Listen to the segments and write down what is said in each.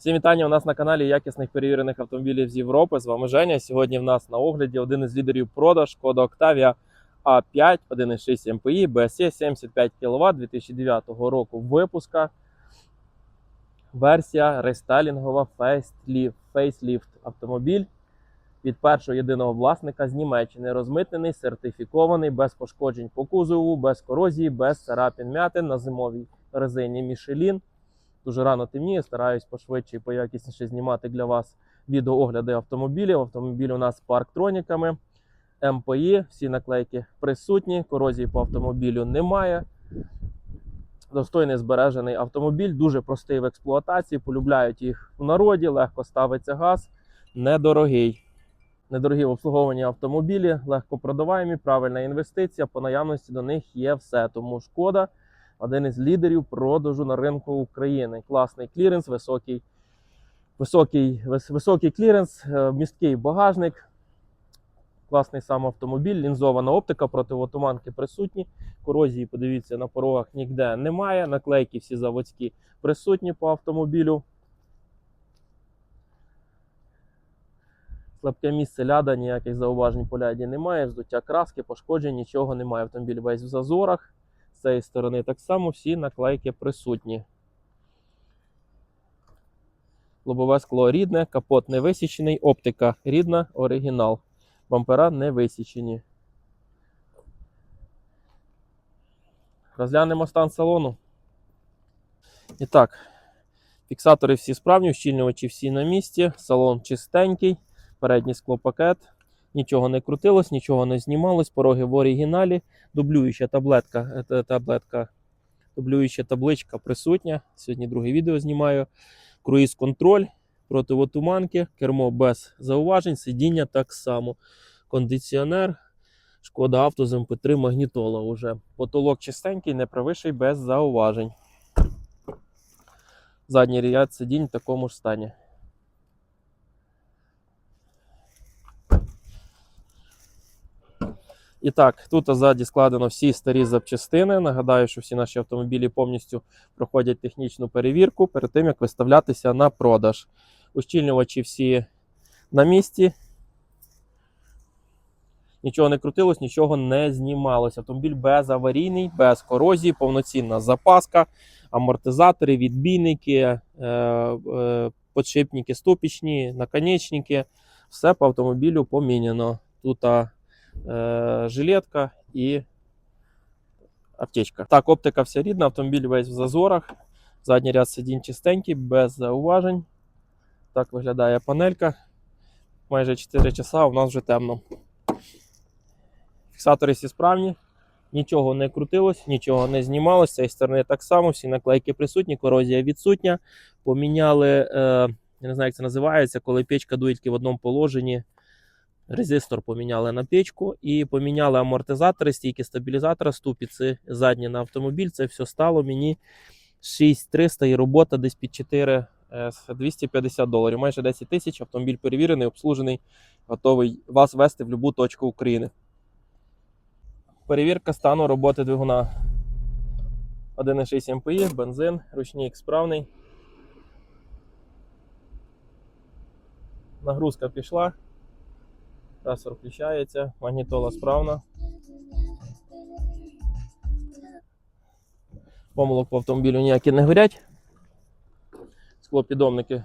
Всім вітання у нас на каналі якісних перевірених автомобілів з Європи. З вами Женя. Сьогодні в нас на огляді один із лідерів продаж Шкода Octavia A5 1.6 MPI BSE 75 кВт 2009 року випуска. Версія рестайлінгова фейсліфт, автомобіль від першого єдиного власника з Німеччини. Розмитнений, сертифікований, без пошкоджень по кузову, без корозії, без царапін м'ятин на зимовій резині Michelin. Дуже рано темніє, стараюсь пошвидше і поякісніше знімати для вас відеоогляди автомобілів. Автомобіль у нас з парктроніками, МПІ, всі наклейки присутні, корозії по автомобілю немає. Достойний збережений автомобіль, дуже простий в експлуатації, полюбляють їх в народі, легко ставиться газ, недорогий. Недорогі в обслуговуванні автомобілі, легко продаваємі, правильна інвестиція. По наявності до них є все. Тому шкода один із лідерів продажу на ринку України. Класний кліренс, високий, високий, високий кліренс, е, місткий багажник. Класний сам автомобіль, лінзована оптика, противотуманки присутні. Корозії, подивіться, на порогах ніде немає. Наклейки всі заводські присутні по автомобілю. Слабке місце ляда, ніяких зауважень по ляді немає. Здуття краски, пошкоджень, нічого немає. Автомобіль весь в зазорах. З цієї сторони так само всі наклейки присутні. Лобове скло рідне, капот не висічений, оптика рідна, оригінал. Бампера не висічені. Розглянемо стан салону. І так, фіксатори всі справні, ущільнювачі всі на місці, салон чистенький, передній склопакет. Нічого не крутилось, нічого не знімалось, пороги в оригіналі, дублююча таблетка, е, таблетка, дублююча табличка присутня. Сьогодні друге відео знімаю. Круїз контроль, противотуманки, кермо без зауважень, сидіння так само. Кондиціонер, шкода авто з МП3 магнітола уже. Потолок чистенький, не превищий без зауважень. Задній ряд сидінь в такому ж стані. І так, тут ззаді складено всі старі запчастини. Нагадаю, що всі наші автомобілі повністю проходять технічну перевірку перед тим, як виставлятися на продаж. Ущільнювачі всі на місці. Нічого не крутилось, нічого не знімалось. Автомобіль безаварійний, без корозії, повноцінна запаска, амортизатори, відбійники, е, е, подшипники ступічні, наконечники. Все по автомобілю поміняно. Тут жилетка і аптечка. Так, оптика вся рідна, автомобіль весь в зазорах. Задній ряд сидінь чистенький, без зауважень. Так виглядає панелька. Майже 4 часа, у нас вже темно. Фіксатори всі справні, нічого не крутилось, нічого не знімалось. З цієї сторони так само, всі наклейки присутні, корозія відсутня. Поміняли, е, я не знаю, як це називається, коли печка дує тільки в одному положенні. Резистор поміняли на печку і поміняли амортизатори, стійки стабілізатора, ступіці задні на автомобіль. Це все стало мені 6300 і робота десь під 4 е, з 250 доларів. Майже 10 тисяч. Автомобіль перевірений, обслужений, готовий вас вести в будь-яку точку України. Перевірка стану роботи двигуна. 1,6 МПІ, бензин, ручник справний. Нагрузка пішла. Трасер включається, магнітола справна. Помилок по автомобілю ніякі не горять. Склопідомники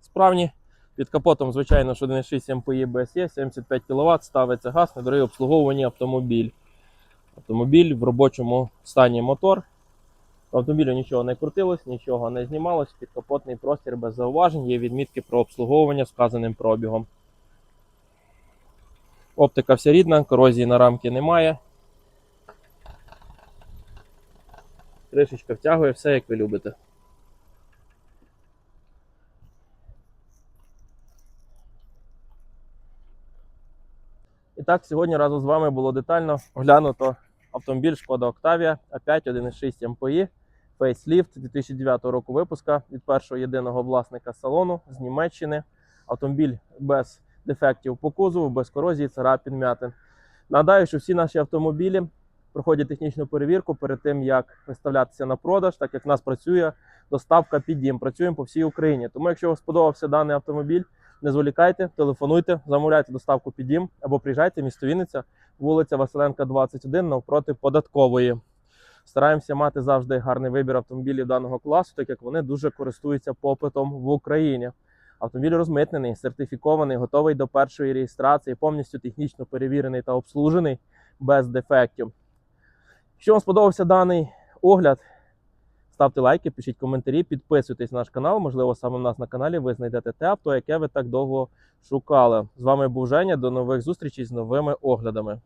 справні. Під капотом, звичайно, що 1,6 МПІ BSE, 75 кВт, ставиться газ, недорогий обслуговування автомобіль. Автомобіль в робочому стані мотор. В автомобілю нічого не крутилось, нічого не знімалось. Підкапотний простір без зауважень. Є відмітки про обслуговування з вказаним пробігом. Оптика вся рідна, корозії на рамки немає. Кришечка втягує, все як ви любите. І так, сьогодні разом з вами було детально оглянуто автомобіль Шкода Octavia A5 1.6 MPI Facelift 2009 року випуска від першого єдиного власника салону з Німеччини. Автомобіль без дефектів по кузову, без корозії, царапін, м'ятин. Нагадаю, що всі наші автомобілі проходять технічну перевірку перед тим, як виставлятися на продаж, так як в нас працює доставка під дім. Працюємо по всій Україні. Тому, якщо вам сподобався даний автомобіль, не зволікайте, телефонуйте, замовляйте доставку під дім або приїжджайте, місто Вінниця, вулиця Василенка, 21, навпроти податкової. Стараємося мати завжди гарний вибір автомобілів даного класу, так як вони дуже користуються попитом в Україні. Автомобіль розмитнений, сертифікований, готовий до першої реєстрації, повністю технічно перевірений та обслужений без дефектів. Якщо вам сподобався даний огляд, ставте лайки, пишіть коментарі, підписуйтесь на наш канал. Можливо, саме в нас на каналі ви знайдете те авто, яке ви так довго шукали. З вами був Женя. До нових зустрічей з новими оглядами.